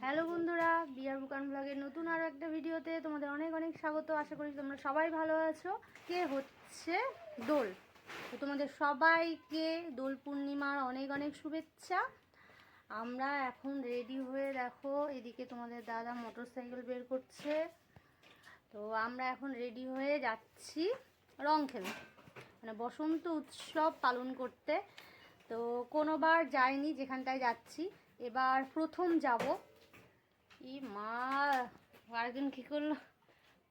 Hello বন্ধুরা, বিয়ার বুকান ব্লগের নতুন আরও একটা ভিডিওতে তোমাদের অনেক অনেক স্বাগত। আশা করি তোমরা সবাই ভালো আছো। কে হচ্ছে দোল? তো তোমাদের সবাইকে দোল পূর্ণিমার অনেক অনেক শুভেচ্ছা। আমরা এখন রেডি হয়ে দেখো, এদিকে তোমাদের দাদা মোটর সাইকেল বের করছে। তো আমরা এখন রেডি হয়ে যাচ্ছি রং খেলতে। মানে বসন্ত উৎসব পালন করতে। তো কোনোবার যাইনি, যেখানটায় যাচ্ছি। এবার প্রথম যাব। ই মা আরেকজন কী করল?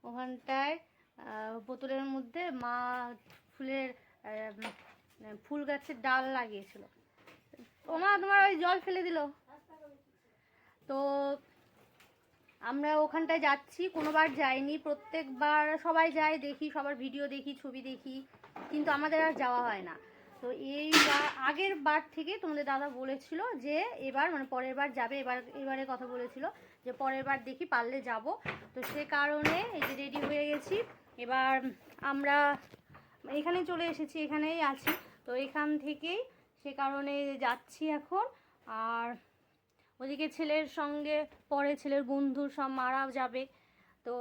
ওখানটায় বোতলের মধ্যে মা ফুলের ফুল গাছের ডাল লাগিয়েছিল। ও মা, তোমার ওই জল ফেলে দিল। তো আমরা ওখানটায় যাচ্ছি, কোনোবার যাইনি। প্রত্যেকবার সবাই যায় দেখি, সবার ভিডিও দেখি, ছবি দেখি, কিন্তু আমাদের আর যাওয়া হয় না। তো এইবার, আগের বার থেকে তোমাদের দাদা বলেছিল যে এবার মানে পরের বার যাবে, এবার এবারে কথা বলেছিল যে পরের বার দেখি পারলে যাব। তো সে কারণে এই যে রেডি হয়ে গেছি। এবার আমরা এখানে চলে এসেছি, এখানেই আছি। তো এখান থেকেই সে কারণে যাচ্ছি এখন। আর ওদিকে ছেলের সঙ্গে, পরে ছেলের বন্ধু সব মারাও যাবে। তো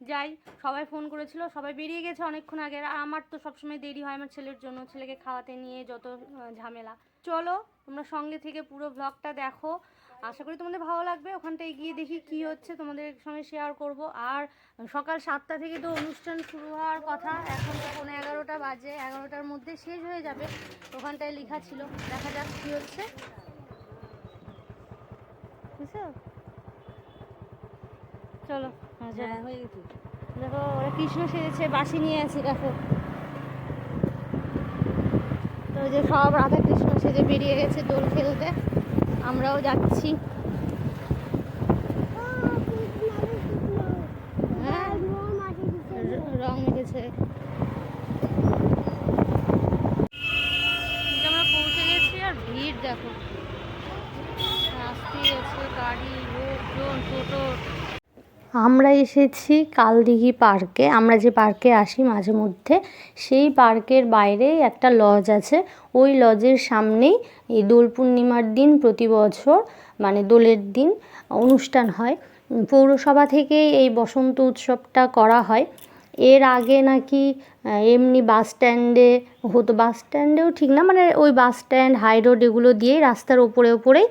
যাই, সবাই ফোন করেছিল, সবাই বেরিয়ে গেছে অনেকক্ষণ আগে। আর আমার তো সবসময় দেরি হয় আমার ছেলের জন্য, ছেলেকে খাওয়াতে নিয়ে যত ঝামেলা। চলো, তোমরা সঙ্গে থেকে পুরো ব্লগটা দেখো। আশা করি তোমাদের ভালো লাগবে। ওখানটায় গিয়ে দেখি কি হচ্ছে, তোমাদের সঙ্গে শেয়ার করব। আর সকাল সাতটা থেকে তো অনুষ্ঠান শুরু হওয়ার কথা। এখন তো পনেরো এগারোটা বাজে, এগারোটার মধ্যে শেষ হয়ে যাবে। ওখানটায় লেখা ছিল, দেখা যাক কী হচ্ছে। বুঝছ? চলো। দেখো ওরা কৃষ্ণ সেজেছে বাসি নিয়ে আছে দেখো। তো ওই যে সব রাধা কৃষ্ণ সেজে বেরিয়ে গেছে দোল খেলতে। আমরাও যাচ্ছি হ্যাঁ র- রং মেখেছে এই যে আমরা পৌঁছে গেছি আর ভিড় দেখো আসতেই আছে গাড়ি লোকজন টোটো আমরা এসেছি কালদিঘি পার্কে। আমরা যে পার্কে আসি মাঝে মধ্যে, সেই পার্কের বাইরে একটা লজ আছে। ওই লজের সামনেই এই দোল পূর্ণিমার দিন প্রতি বছর মানে দোলের দিন অনুষ্ঠান হয়। পৌরসভা থেকেই এই বসন্ত উৎসবটা করা হয়। এর আগে নাকি এমনি বাস স্ট্যান্ডে হতো। বাস স্ট্যান্ডেও ঠিক না মানে ওই বাস স্ট্যান্ড, হাই রোড এগুলো দিয়েই রাস্তার ওপরে ওপরেই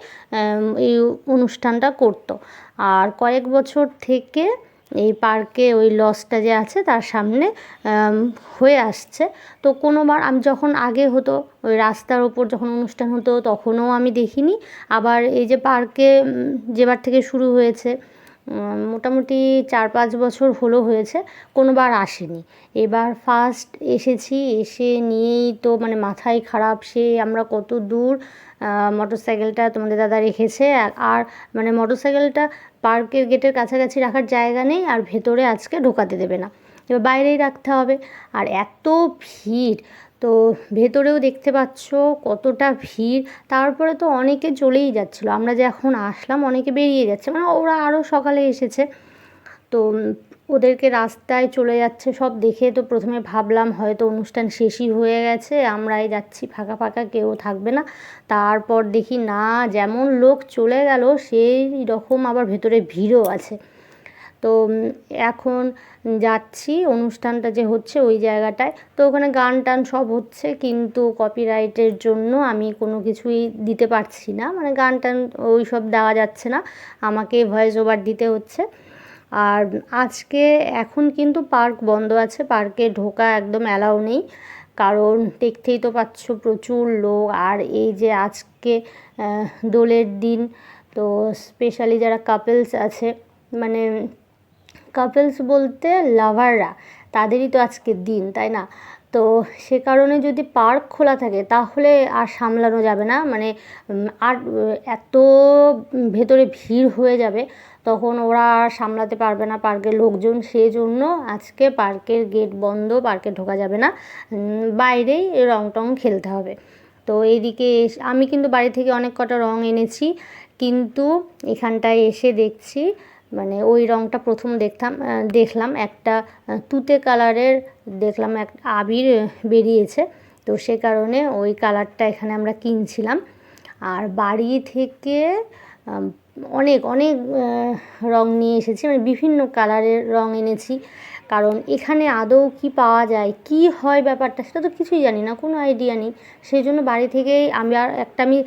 এই অনুষ্ঠানটা করতো। আর কয়েক বছর থেকে এই পার্কে ওই লজটা যে আছে তার সামনে হয়ে আসছে। তো কোনোবার আমি যখন আগে হতো, ওই রাস্তার ওপর যখন অনুষ্ঠান হতো, তখনও আমি দেখিনি। আবার এই যে পার্কে যেবার থেকে শুরু হয়েছে মোটামুটি চার পাঁচ বছর হলো হয়েছে, কোনোবার আসেনি। এবার ফার্স্ট এসেছি, এসে নিয়েই তো মানে মাথায় খারাপ, সে আমরা কত দূর মোটর সাইকেলটা তোমাদের দাদা রেখেছে। আর- মানে মোটর সাইকেলটা পার্কের গেটের কাছাকাছি রাখার জায়গা নেই আর ভেতরে আজকে ঢোকাতে দেবে না। এবার বাইরেই রাখতে হবে। আর এত ভিড়, তো ভেতরেও দেখতে পাচ্ছ কতটা ভিড়। তারপরে তো অনেকে চলেই যাচ্ছিল। আমরা যে এখন আসলাম, অনেকে বেরিয়ে যাচ্ছে। মানে ওরা আরও সকালে এসেছে। তো ওদেরকে রাস্তায় চলে যাচ্ছে, সব দেখে তো প্রথমে ভাবলাম হয়তো অনুষ্ঠান শেষই হয়ে গেছে, আমরাই যাচ্ছি, ফাঁকা ফাঁকা কেউ থাকবে না। তারপর দেখি না, যেমন লোক চলে গেল, সেই রকম আবার ভেতরে ভিড়ও আছে। তো এখন যাচ্ছি, অনুষ্ঠানটা যে হচ্ছে ওই জায়গাটায়। তো ওখানে গান টান সব হচ্ছে, কিন্তু কপিরাইটের জন্য আমি কোনো কিছুই দিতে পারছি না। মানে গান টান ওই সব দেওয়া যাচ্ছে না, আমাকে ভয়েস ওভার দিতে হচ্ছে। আর আজকে এখন কিন্তু পার্ক বন্ধ আছে, পার্কে ঢোকা একদম অ্যালাউ নেই। কারণ দেখতেই তো পাচ্ছ প্রচুর লোক। আর এই যে আজকে দোলের দিন, তো স্পেশালি যারা কাপলস আছে মানে কাপলস বলতে লাভাররা তাদেরই তো আজকের দিন, তাই না? তো সে কারণে যদি পার্ক খোলা থাকে, তাহলে আর সামলানো যাবে না। মানে আর, এত ভেতরে ভিড় হয়ে যাবে তখন ওরা আর সামলাতে পারবে না পার্কের লোকজন। সেই জন্য আজকে পার্কের গেট বন্ধ, পার্কে ঢোকা যাবে না। বাইরেই রং টং খেলতে হবে। তো এইদিকে আমি কিন্তু বাড়ি থেকে অনেক কটা রং এনেছি, কিন্তু এখানটায় এসে দেখছি মানে ওই রঙটা প্রথম দেখতাম দেখলাম একটা তুতে কালারের, দেখলাম এক আবির বেরিয়েছে। তো সে কারণে ওই কালারটা এখানে আমরা কিনছিলাম। আর বাড়ি থেকে অনেক অনেক রং নিয়ে এসেছি। মানে বিভিন্ন কালারের রং এনেছি। কারণ এখানে আদৌ কি পাওয়া যায়, কি হয় ব্যাপারটা সেটা তো কিছুই জানি না, কোনো আইডিয়া নেই। সেই জন্য বাড়ি থেকেই আমি আর একটা আমি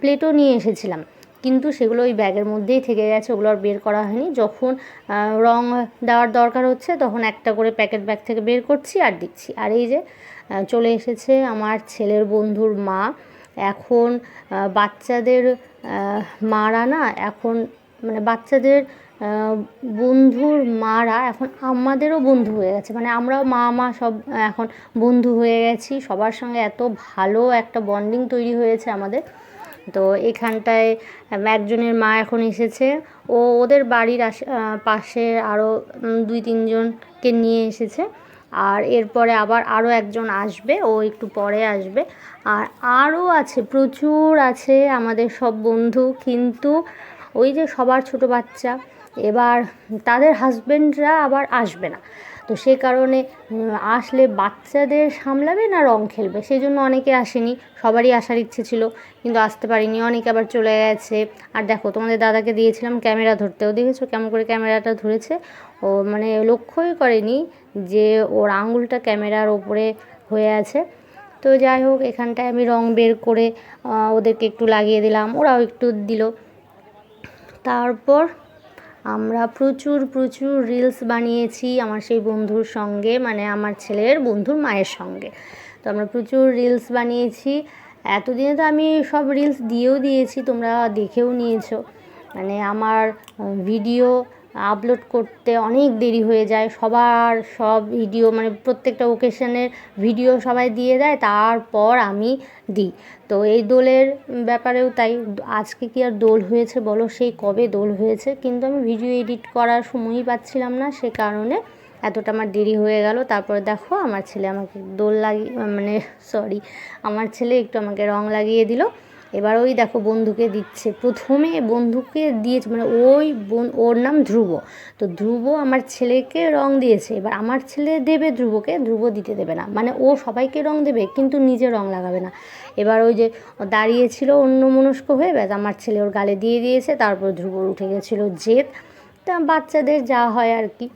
প্লেটও নিয়ে এসেছিলাম। কিন্তু সেগুলো ওই ব্যাগের মধ্যেই থেকে গেছে, ওগুলো আর বের করা হয়নি। যখন রং দেওয়ার দরকার হচ্ছে, তখন একটা করে প্যাকেট ব্যাগ থেকে বের করছি আর দিচ্ছি। আর এই যে চলে এসেছে আমার ছেলের বন্ধুর মা। এখন বাচ্চাদের মারা না, এখন মানে বাচ্চাদের বন্ধুর মারা এখন আমাদেরও বন্ধু হয়ে গেছে। মানে আমরাও মা মা সব এখন বন্ধু হয়ে গেছি। সবার সঙ্গে এত ভালো একটা বন্ডিং তৈরি হয়েছে আমাদের। তো এখানটায় একজনের মা এখন এসেছে। ও, ওদের বাড়ির আশে পাশে আরও দুই, তিনজনকে নিয়ে এসেছে। আর এরপরে আবার আরও একজন আসবে, ও একটু পরে আসবে। আর আরও আছে, প্রচুর আছে আমাদের সব বন্ধু, কিন্তু ওই যে সবার ছোট বাচ্চা, এবার তাদের হাজব্যান্ডরা আবার আসবে না। তো সে কারণে আসলে বাচ্চাদের সামলাবে না রং খেলবে? সেই জন্য অনেকে আসেনি, সবারই আসার ইচ্ছে ছিল, কিন্তু আসতে পারিনি। অনেকে আবার চলে গেছে। আর দেখো, তোমাদের দাদাকে দিয়েছিলাম ক্যামেরা ধরতেও। দেখেছ কেমন করে ক্যামেরাটা ধরেছে? ও মানে লক্ষ্যই করেনি যে ওর আঙুলটা ক্যামেরার ওপরে হয়ে আছে। তো যাই হোক, এখানটায় আমি রং বের করে ওদেরকে একটু লাগিয়ে দিলাম। ওরাও একটু দিল। তারপর আমরা প্রচুর প্রচুর রিলস বানিয়েছি আমার সেই বন্ধুর সঙ্গে মানে আমার ছেলের বন্ধুর মায়ের সঙ্গে। তো আমরা প্রচুর রিলস বানিয়েছি। এতদিনে তো আমি সব রিলস দিয়েও দিয়েছি, তোমরা দেখেও নিয়েছো। মানে আমার ভিডিও আপলোড করতে অনেক দেরি হয়ে যায়। সবার সব ভিডিও মানে প্রত্যেকটা ওকেশনের ভিডিও সবাই দিয়ে দেয়, তারপর আমি দিই। তো এই দোলের ব্যাপারেও তাই, আজকে কি আর দোল হয়েছে বলো? সেই কবে দোল হয়েছে? কিন্তু আমি ভিডিও এডিট করার সময়ই পাচ্ছিলাম না, সে কারণে এতটা আমার দেরি হয়ে গেল। তারপরে দেখো, আমার ছেলে আমাকে দোল লাগিয়ে মানে সরি আমার ছেলে একটু আমাকে রং লাগিয়ে দিল। এবার ওই দেখো বন্ধুকে দিচ্ছে। প্রথমে বন্ধুকে দিয়েছে মানে ওই বোন, ওর নাম ধ্রুব। তো ধ্রুব আমার ছেলেকে রং দিয়েছে। এবার আমার ছেলে দেবে ধ্রুবকে, ধ্রুব দিতে দেবে না। মানে ও সবাইকে রং দেবে, কিন্তু নিজে রং লাগাবে না। এবার ওই যে দাঁড়িয়েছিল অন্য মনস্ক হয়ে, ব্যাস আমার ছেলে ওর গালে দিয়ে দিয়েছে, তারপর ধ্রুবর উঠে গেছিল জেদ। তা বাচ্চাদের যা হয় আর কি।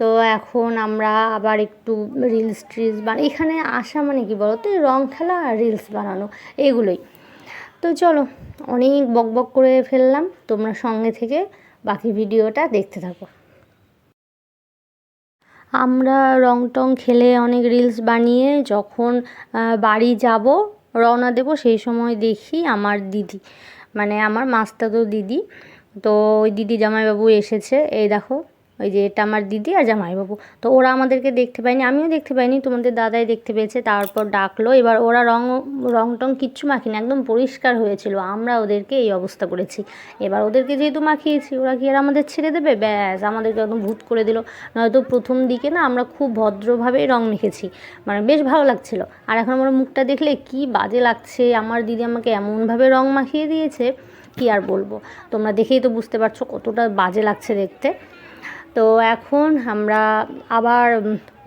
তো এখন আমরা আবার একটু রিলস ট্রিলস বান এখানে আসা মানে কি বলো তো এই রং খেলা আর রিলস বানানো, এগুলোই। তো চলো, অনেক বক বক করে ফেললাম, তোমরা সঙ্গে থেকে বাকি ভিডিওটা দেখতে থাকো। আমরা রং টং খেলে অনেক রিলস বানিয়ে যখন বাড়ি যাব, রওনা দেব, সেই সময় দেখি আমার দিদি মানে আমার মাস্তাতো দিদি। তো ওই দিদি জামাইবাবু এসেছে, এই দেখো। ওই যে এটা আমার দিদি আর জামাইবাবু। তো ওরা আমাদেরকে দেখতে পায়নি, আমিও দেখতে পাইনি, তোমাদের দাদাই দেখতে পেয়েছে, তারপর ডাকলো। এবার ওরা রং রং টং কিচ্ছু মাখিনি, একদম পরিষ্কার হয়েছিল। আমরা ওদেরকে এই অবস্থা করেছি। এবার ওদেরকে যেহেতু মাখিয়েছি, ওরা কি আর আমাদের ছেড়ে দেবে? ব্যাস, আমাদেরকে একদম ভূত করে দিল। নয়তো প্রথম দিকে না আমরা খুব ভদ্রভাবে রং মেখেছি মানে বেশ ভালো লাগছিল। আর এখন আমার মুখটা দেখলে কি বাজে লাগছে, আমার দিদি আমাকে এমনভাবে রং মাখিয়ে দিয়েছে, কি আর বলব? তোমরা দেখেই তো বুঝতে পারছ কতটা বাজে লাগছে দেখতে। তো এখন আমরা আবার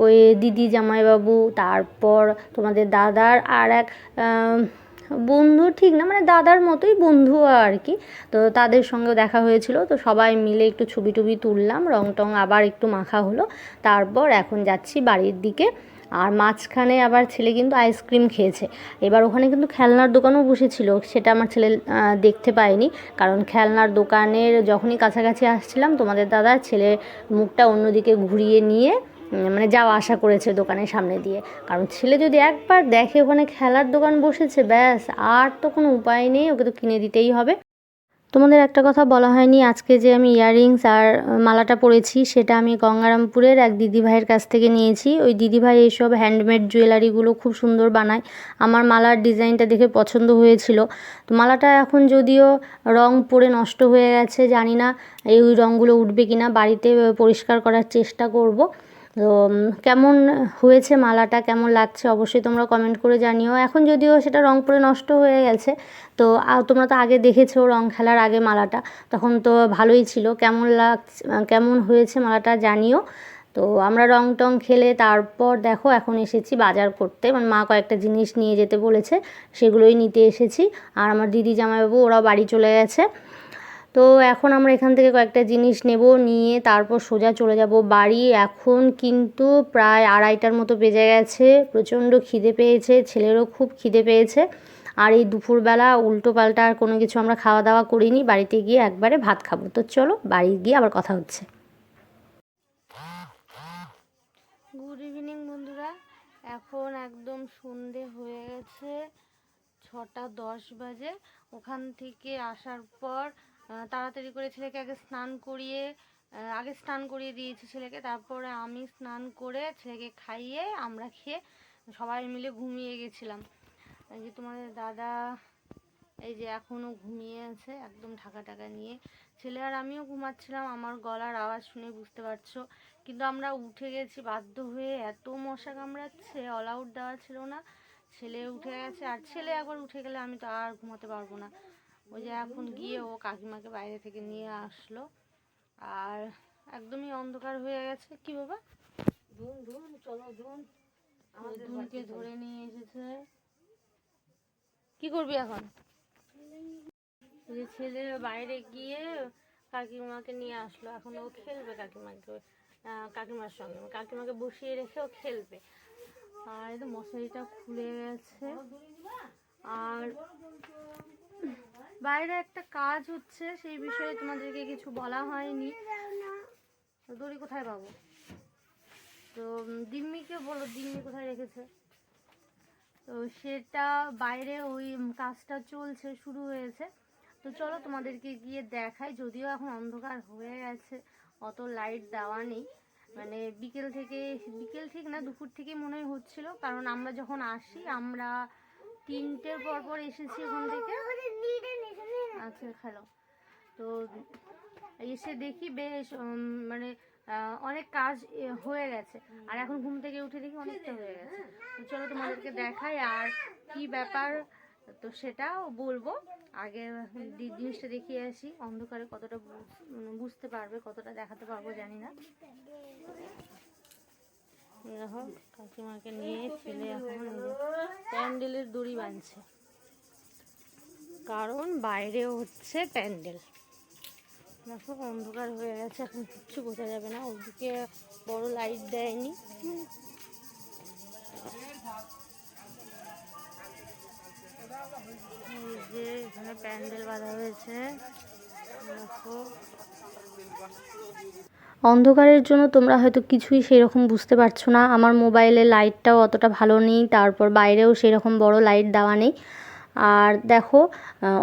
ওই দিদি জামাইবাবু, তারপর তোমাদের দাদার আর এক বন্ধু, ঠিক না মানে দাদার মতোই বন্ধু আর কি। তো তাদের সঙ্গেও দেখা হয়েছিল, তো সবাই মিলে একটু ছবি টুবি তুললাম, রং টং আবার একটু মাখা হলো। তারপর এখন যাচ্ছি বাড়ির দিকে। আর মাঝখানে আবার ছেলে কিন্তু আইসক্রিম খেয়েছে। এবার ওখানে কিন্তু খেলনার দোকানও বসেছিল, সেটা আমার ছেলে দেখতে পায়নি। কারণ খেলনার দোকানের যখনই কাছাকাছি আসছিলাম, তোমাদের দাদা ছেলের মুখটা অন্যদিকে ঘুরিয়ে নিয়ে মানে যাওয়া আসা করেছে দোকানের সামনে দিয়ে। কারণ ছেলে যদি একবার দেখে ওখানে খেলার দোকান বসেছে, ব্যাস, আর তো কোনো উপায় নেই, ওকে তো কিনে দিতেই হবে। তোমাদের একটা কথা বলা হয়নি, আজকে যে আমি ইয়াররিংস আর মালাটা পরেছি, সেটা আমি গঙ্গারামপুরের এক দিদিভাইয়ের কাছ থেকে নিয়েছি। ওই দিদিভাই এইসব হ্যান্ডমেড জুয়েলারিগুলো খুব সুন্দর বানায়। আমার মালার ডিজাইনটা দেখে পছন্দ হয়েছিল। তো মালাটা এখন যদিও রং পরে নষ্ট হয়ে গেছে, জানি না এই রঙগুলো উঠবে কি না বাড়িতে পরিষ্কার করার চেষ্টা করব। তো কেমন হয়েছে মালাটা? কেমন লাগছে? অবশ্যই তোমরা কমেন্ট করে জানিও। এখন যদিও সেটা রং পড়ে নষ্ট হয়ে গেছে, তো তোমরা তো আগে দেখেছ রং খেলার আগে মালাটা, তখন তো ভালোই ছিল। কেমন লাগছে, কেমন হয়েছে মালাটা জানিও। তো, আমরা রং টং খেলে তারপর দেখো, এখন এসেছি বাজার করতে। মানে মা কয়েকটা জিনিস নিয়ে যেতে বলেছে, সেগুলোই নিতে এসেছি। আর আমার দিদি জামাইবাবু, ওরাও বাড়ি চলে গেছে। তো এখন আমরা এখান থেকে কয়েকটা জিনিস নেব, নিয়ে তারপর সোজা চলে যাব বাড়ি। এখন কিন্তু প্রায় আড়াইটার মতো বেজে গেছে, প্রচণ্ড খিদে পেয়েছে, ছেলেরও খুব খিদে পেয়েছে। আর এই দুপুরবেলা উল্টো পাল্টা আর কোনো কিছু আমরা খাওয়া দাওয়া করিনি, বাড়িতে গিয়ে একবারে ভাত খাব। তো চলো বাড়ি গিয়ে আবার কথা হচ্ছে। গুড ইভিনিং বন্ধুরা, এখন একদম সন্ধে হয়ে গেছে, ছটা দশ বাজে। ওখান থেকে আসার পর তাড়াতাড়ি করে ছেলেকে আগে স্নান করিয়ে আগে স্নান করিয়ে দিয়েছি ছেলেকে। তারপরে আমি স্নান করে ছেলেকে খাইয়ে আমরা খেয়ে সবাই মিলে ঘুমিয়ে গেছিলাম। এই যে তোমাদের দাদা, এই যে এখনও ঘুমিয়ে আছে, একদম ঢাকা টাকা নিয়ে। ছেলে আর আমিও ঘুমাচ্ছিলাম, আমার গলার আওয়াজ শুনে বুঝতে পারছ। কিন্তু আমরা উঠে গেছি, বাধ্য হয়ে এত মশা কামড়াচ্ছে অল আউট দেওয়া ছিল না। ছেলে উঠে গেছে, আর ছেলে একবার উঠে গেলে আমি তো আর ঘুমাতে পারব না। ওই যে এখন গিয়ে ও কাকিমাকে বাইরে থেকে নিয়ে আসলো। আর একদমই অন্ধকার হয়ে গেছে। কি বাবা? ধুন ধুন চলো ধুন। আমাদের দুনকে ধরে নিয়ে এসেছে। কি করবি এখন? যে ছেলে বাইরে গিয়ে কাকিমাকে নিয়ে আসলো। এখন ও খেলবে কাকিমাকে কাকিমার সঙ্গে। কাকিমাকে বসিয়ে রেখে ও খেলবে। আর মশারিটা খুলে গেছে। আর বাইরে একটা কাজ হচ্ছে, সেই বিষয়ে তোমাদেরকে কিছু বলা হয়নি। দড়ি কোথায় পাবো? তো দিম্মিকে বলো, দিম্মি কোথায় রেখেছে? তো সেটা বাইরে ওই কাজটা চলছে, শুরু হয়েছে। তো চলো তোমাদেরকে গিয়ে দেখাই, যদিও এখন অন্ধকার হয়ে গেছে, অত লাইট দেওয়া নেই। মানে বিকেল থেকে, বিকেল ঠিক না, দুপুর থেকে মনে হচ্ছিল, কারণ আমরা যখন আসি, আমরা তিনটের পর পর এসেছি ওখান থেকে। আচ্ছা খেলো। তো এসে দেখি বেশ মানে অনেক কাজ হয়ে গেছে। আর এখন ঘুম থেকে উঠে দেখি অনেকটা হয়ে গেছে। তো চলো তোমাদেরকে দেখাই আর কি ব্যাপার। তো সেটাও বলব। আগে জিনিসটা দেখিয়ে আসি। অন্ধকারে কতটা বুঝ- বুঝতে পারবে, কতটা দেখাতে পারব জানি না। দেখো কাকিমাকে নিয়ে ছেলে এখন প্যান্ডেলের দড়ি বাঁধছে। কারণ বাইরে হচ্ছে প্যান্ডেল। দেখো অন্ধকার হয়ে গেছে, এখন কিচ্ছু বোঝা যাবে না। ওদিকে বড় লাইট দেয়নি। যে এখানে প্যান্ডেল বাঁধা হয়েছে। দেখো। অন্ধকারের জন্য তোমরা হয়তো কিছুই সেরকম বুঝতে পারছ না। আমার মোবাইলে লাইটটাও অতটা ভালো নেই, তারপর বাইরেও সেরকম বড় লাইট দেওয়া নেই। আর দেখো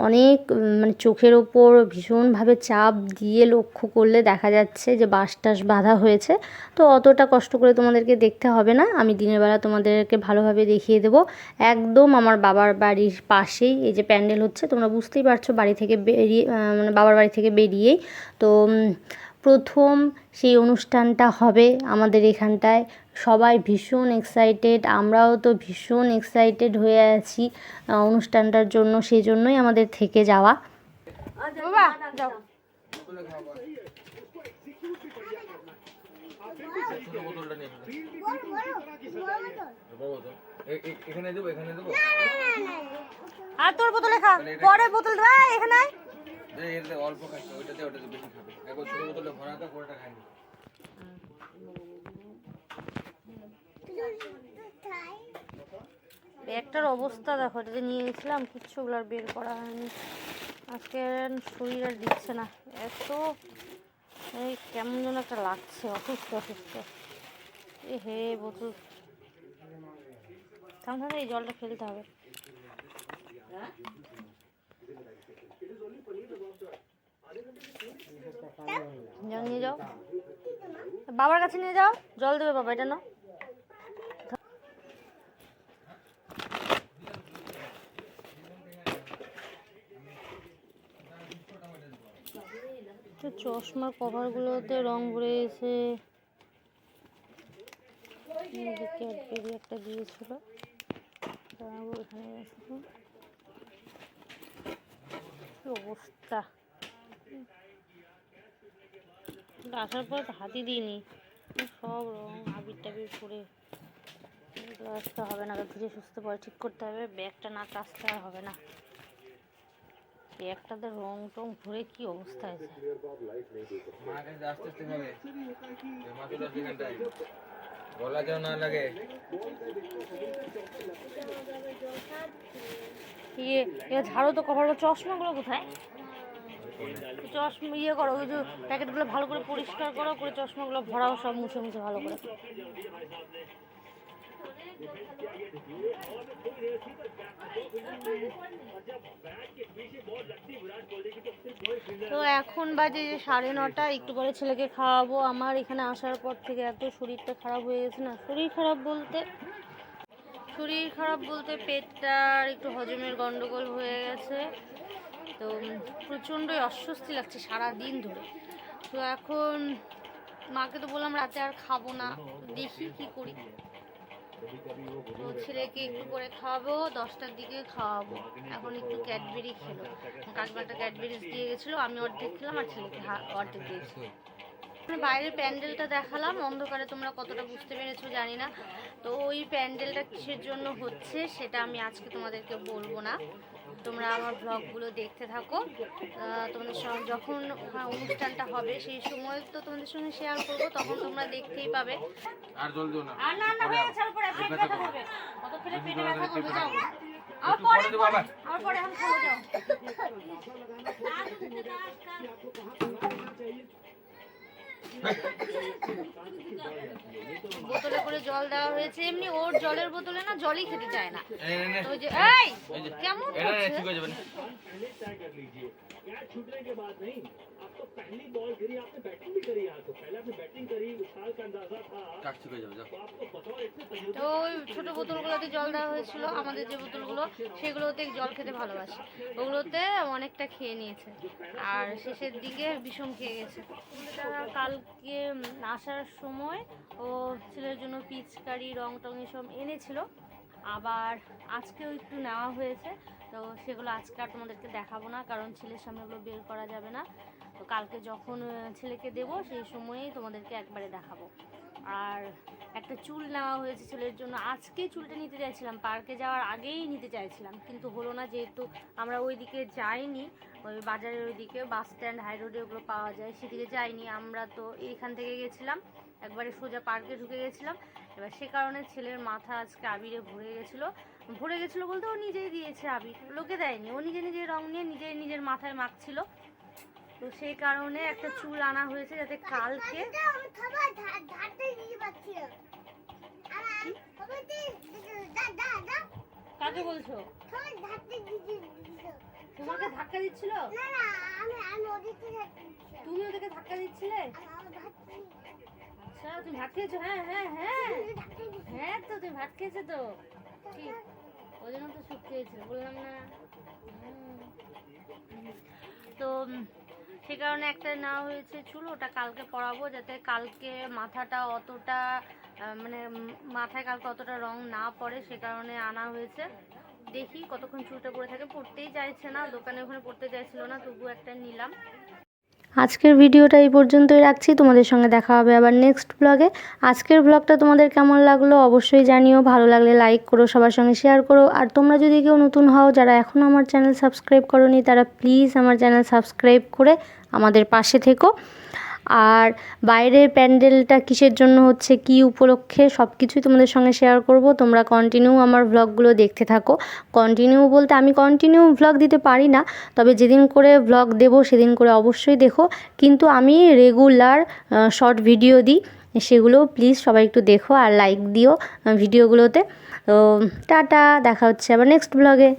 অনেক মানে চোখের ওপর ভীষণভাবে চাপ দিয়ে লক্ষ্য করলে দেখা যাচ্ছে যে বাঁশ টাস বাঁধা হয়েছে। তো অতটা কষ্ট করে তোমাদেরকে দেখতে হবে না। আমি দিনের বেলা তোমাদেরকে ভালোভাবে দেখিয়ে দেবো। একদম আমার বাবার বাড়ির পাশেই এই যে প্যান্ডেল হচ্ছে, তোমরা বুঝতেই পারছ বাড়ি থেকে বেরিয়ে মানে বাবার বাড়ি থেকে বেরিয়েই। তো প্রথম সেই অনুষ্ঠানটা হবে আমাদের এখানটায়। সবাই ভীষণ এক্সাইটেড আমরাও তো ভীষণ এক্সাইটেড হয়ে আছি অনুষ্ঠানটার জন্য সেই জন্যই আমাদের থেকে যাওয়া। আর তোর বোতলে খা। পরে বোতল দেবা এখানে এটাতে অল্প খাচ্ছে ওইটাতে ওটাতে বেশি খাবে। একবার ছোট বোতলে ভরা তো খায়নি। ব্যাগটার অবস্থা দেখো এটাতে নিয়ে গেছিলাম কিচ্ছু ওগুলো আর বের করা হয়নি। আজকে শরীর আর দিচ্ছে না। এত এই কেমন যেন একটা লাগছে অসুস্থ অসুস্থ। এ হে বোতল। থাম এই জলটা ফেলতে হবে। নিয়ে যাও। বাবার কাছে নিয়ে যাও। জল দেবে বাবা, এটা নাও। চশমার কভারগুলোতে রং ভরে গেছে। ক্যাডবেরি একটা দিয়েছিল। অবস্থা? কিন্তু আসার পর তো হাতি দিইনি। সব রং আবির টাবির পরে। এগুলো আসতে হবে না ধীরে সুস্থ পরে ঠিক করতে হবে। ব্যাগটা না কাচতে আর হবে না। একটাতে রং টং ভরে কি অবস্থা আছে? গলা যেন না লাগে। ইয়ে ঝাড়ু তো কভার চশমাগুলো কোথায়? চশমা ইয়ে করো, ওই যে প্যাকেটগুলো ভালো করে পরিষ্কার করো, করে চশমাগুলো ভরাও, সব মুছে মুছে ভালো করে। তো এখন বাজে যে সাড়ে নটা, একটু পরে ছেলেকে খাওয়াবো। আমার এখানে আসার পর থেকে এত শরীরটা খারাপ হয়ে গেছে না। শরীর খারাপ বলতে, শরীর খারাপ বলতে পেটটার একটু হজমের গন্ডগোল হয়ে গেছে। তো প্রচণ্ডই অস্বস্তি লাগছে সারা দিন ধরে। তো এখন মাকে তো বললাম রাতে আর খাব না, দেখি কি করি। তো ছেলেকে একটু করে খাওয়াবো, দশটার দিকে খাওয়াবো। এখন একটু ক্যাডবেরি খেলো। কাকিমা একটা ক্যাডবেরিজ দিয়ে গেছিল, আমি অর্ধেক খেলাম আর ছেলেকে অর্ধেক দিয়েছি। বাইরের প্যান্ডেলটা দেখালাম, অন্ধকারে তোমরা কতটা বুঝতে পেরেছ জানি না। তো ওই প্যান্ডেলটা কিসের জন্য হচ্ছে সেটা আমি আজকে তোমাদেরকে বলব না। তোমরা আমার ব্লগগুলো দেখতে থাকো। তোমাদের সঙ্গে যখন অনুষ্ঠানটা হবে সেই সময় তো তোমাদের সঙ্গে শেয়ার করব তখন তোমরা দেখতেই পাবে। আর জল দিও না। আর না না হয়ে গেছে পরে পেট ব্যথা করবে কত খেলে পেটে ব্যথা করবে যাও। আর পরে পরে দেবো আবার। আর পরে এখন খাব যাও। বোতলে করে জল দেওয়া হয়েছে। এমনি ওর জলের বোতলে না জলই খেতে চায় না। এই ওই যে কেমন ঠিক হয়ে যাবে যাও তো ওই ছোট বোতলগুলোতে জল দেওয়া হয়েছিল, আমাদের যে বোতলগুলো, সেগুলোতে জল খেতে ভালোবাসে। ওগুলোতে অনেকটা খেয়ে নিয়েছে। আর শেষের দিকে বিষম খেয়ে গেছে। কালকে আসার সময় ও ছেলের জন্য পিচকারি রং টং এসব এনেছিল। আবার আজকেও একটু নেওয়া হয়েছে। তো সেগুলো আজকে আর তোমাদেরকে দেখাবো না, কারণ ছেলের সামনে ওগুলো বের করা যাবে না। তো কালকে যখন ছেলেকে দেবো, সেই সময়েই তোমাদেরকে একবারে দেখাবো। আর একটা চুল নেওয়া হয়েছে ছেলের জন্য। আজকেই চুলটা নিতে চাইছিলাম, পার্কে যাওয়ার আগেই নিতে চাইছিলাম, কিন্তু হলো না যেহেতু আমরা ওইদিকে যাইনি, ওই বাজারের ওইদিকে বাস স্ট্যান্ড, হাই রোডে ওগুলো পাওয়া যায়, সেদিকে যাইনি। আমরা তো এইখান থেকে গেছিলাম, একবারে সোজা পার্কে ঢুকে গেছিলাম। এবার সে কারণে ছেলের মাথা আজকে আবিরে ভরে গেছিল। ভরে গেছিল বলতে ও নিজেই দিয়েছে আবির, লোকে দেয়নি। ও নিজে নিজে রং নিয়ে নিজে নিজের মাথায় মাখছিল। তো সেই কারণে একটা চুল আনা হয়েছে যাতে কালকে কাকে বলছো? তোমাকে ধাক্কা দিচ্ছিল? তুমি ওদেরকে ধাক্কা দিচ্ছিলে? আচ্ছা তুমি ভাত খেয়েছো? হ্যাঁ হ্যাঁ হ্যাঁ। হ্যাঁ তো, তুমি ভাত খেয়েছো তো? ঠিক ওই জন্য তো সুখ খেয়েছিল বললাম না। তো সে কারণে একটা নেওয়া হয়েছে চুল, ওটা কালকে পরাবো, যাতে কালকে মাথাটা অতটা মানে মাথায় কালকে অতটা রং না পড়ে সে কারণে আনা হয়েছে। দেখি কতক্ষণ চুলটা পরে থাকে। পড়তেই চাইছে না, দোকানে ওখানে পড়তে চাইছিল না, তবু একটা নিলাম। আজকের ভিডিওটা এই পর্যন্তই রাখছি। তোমাদের সঙ্গে দেখা হবে আবার নেক্সট ব্লগে আজকের ব্লগটা তোমাদের কেমন লাগল অবশ্যই জানিও। ভালো লাগলে লাইক করো, সবার সঙ্গে শেয়ার করো। আর তোমরা যদি কেউ নতুন হও, যারা এখনও আমার চ্যানেল সাবস্ক্রাইব করোনি, তারা প্লিজ আমার চ্যানেল সাবস্ক্রাইব করে আমাদের পাশে থেকো। আর বাইরের প্যান্ডেলটা কিসের জন্য হচ্ছে, কি উপলক্ষে সব কিছুই তোমাদের সঙ্গে শেয়ার করব। তোমরা কন্টিনিউ আমার ভ্লগগুলো দেখতে থাকো। কন্টিনিউ বলতে আমি কন্টিনিউ ভ্লগ দিতে পারি না, তবে যেদিন করে ভ্লগ দেব সেদিন করে অবশ্যই দেখো। কিন্তু আমি রেগুলার শর্ট ভিডিও দিই, সেগুলো প্লিজ সবাই একটু দেখো আর লাইক দিও ভিডিওগুলোতে তো টাটা, দেখা হচ্ছে আবার নেক্সট ব্লগে